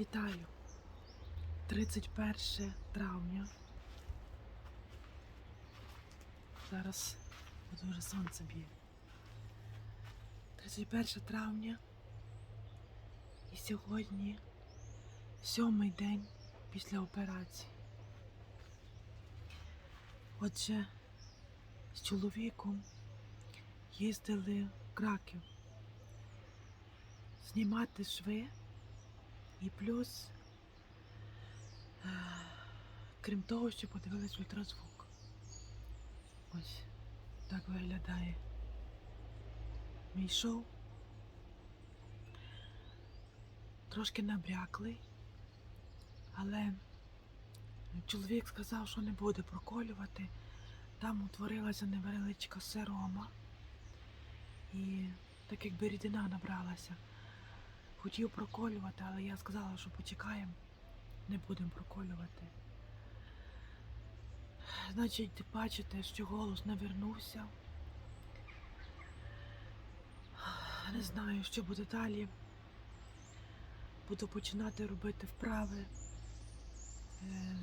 Вітаю! 31 травня. Зараз вже сонце б'є. 31 травня. І сьогодні сьомий день після операції. Отже, з чоловіком їздили в Краків знімати шви. І плюс, крім того, що подивились ультразвук. Ось так виглядає мій шоу. Трошки набряклий, але чоловік сказав, що не буде проколювати. Там утворилася невеличка сирома. І так якби рідина набралася. Хотів проколювати, але я сказала, що почекаємо, не будемо проколювати. Значить, бачите, що голос не вернувся. Не знаю, що буде далі. Буду починати робити вправи е,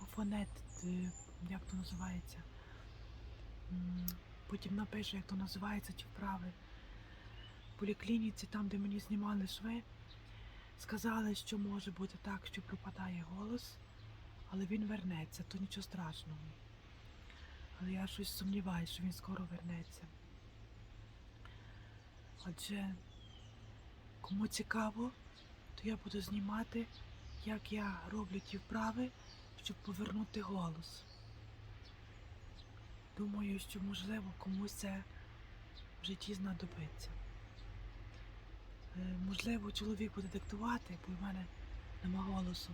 по фонет, е, як то називається. Потім напишу, як то називається ті вправи поліклініці, там, де мені знімали шви, сказали, що може бути так, що пропадає голос, але він вернеться, то нічого страшного. Але я щось сумніваюся, що він скоро вернеться. Отже, кому цікаво, то я буду знімати, як я роблю ті вправи, щоб повернути голос. Думаю, що можливо комусь це в житті знадобиться. Е, Можливо, чоловік буде диктувати, бо в мене нема голосу.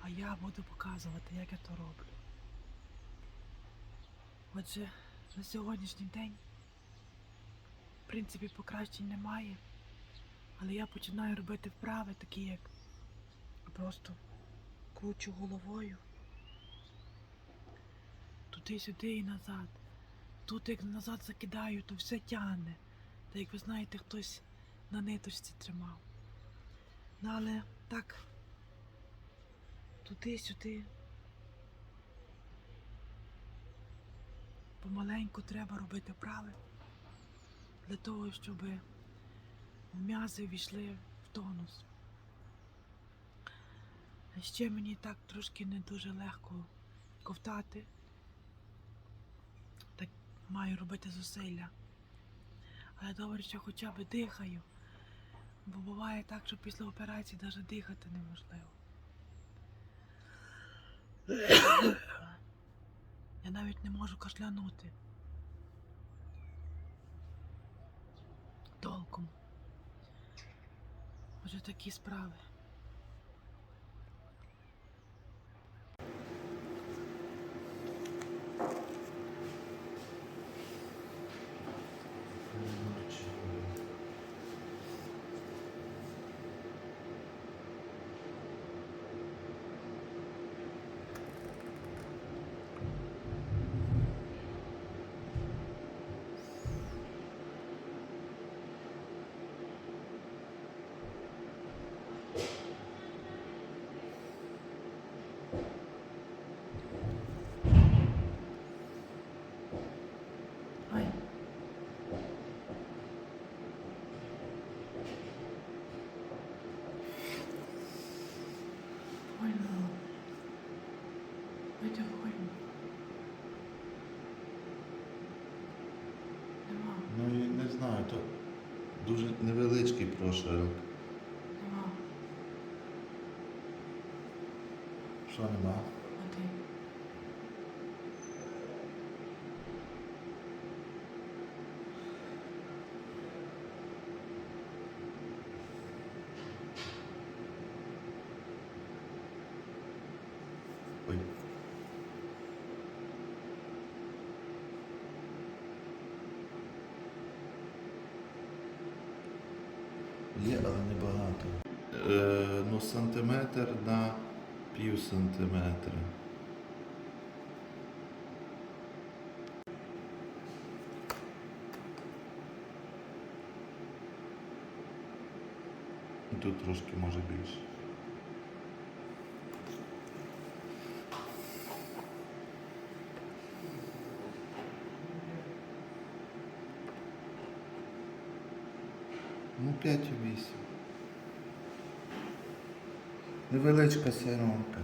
А я буду показувати, як я то роблю. Отже, на сьогоднішній день, в принципі, покращень немає. Але я починаю робити вправи, такі як просто кручу головою. Туди-сюди і назад. Тут як назад закидаю, то все тягне. Та як ви знаєте, хтось на ниточці тримав. Ну, але так, туди-сюди. Помаленьку треба робити вправи для того, щоб м'язи війшли в тонус. Ще мені так трошки не дуже легко ковтати. Так маю робити зусилля. Але добре, що хоча б дихаю. Бо буває так, що після операції навіть дихати неможливо. Я навіть не можу кашлянути. Толком. Отже такі справи. Ой. Ой, ну. Дайте вогонь. Нема, Ну і не знаю, то дуже невеличкий прошарок. нема. Що нема? Є, але небагато. Е, ну, сантиметр на пів сантиметра. Тут трошки може більше. Ну, 5,8. Невеличка сиромка.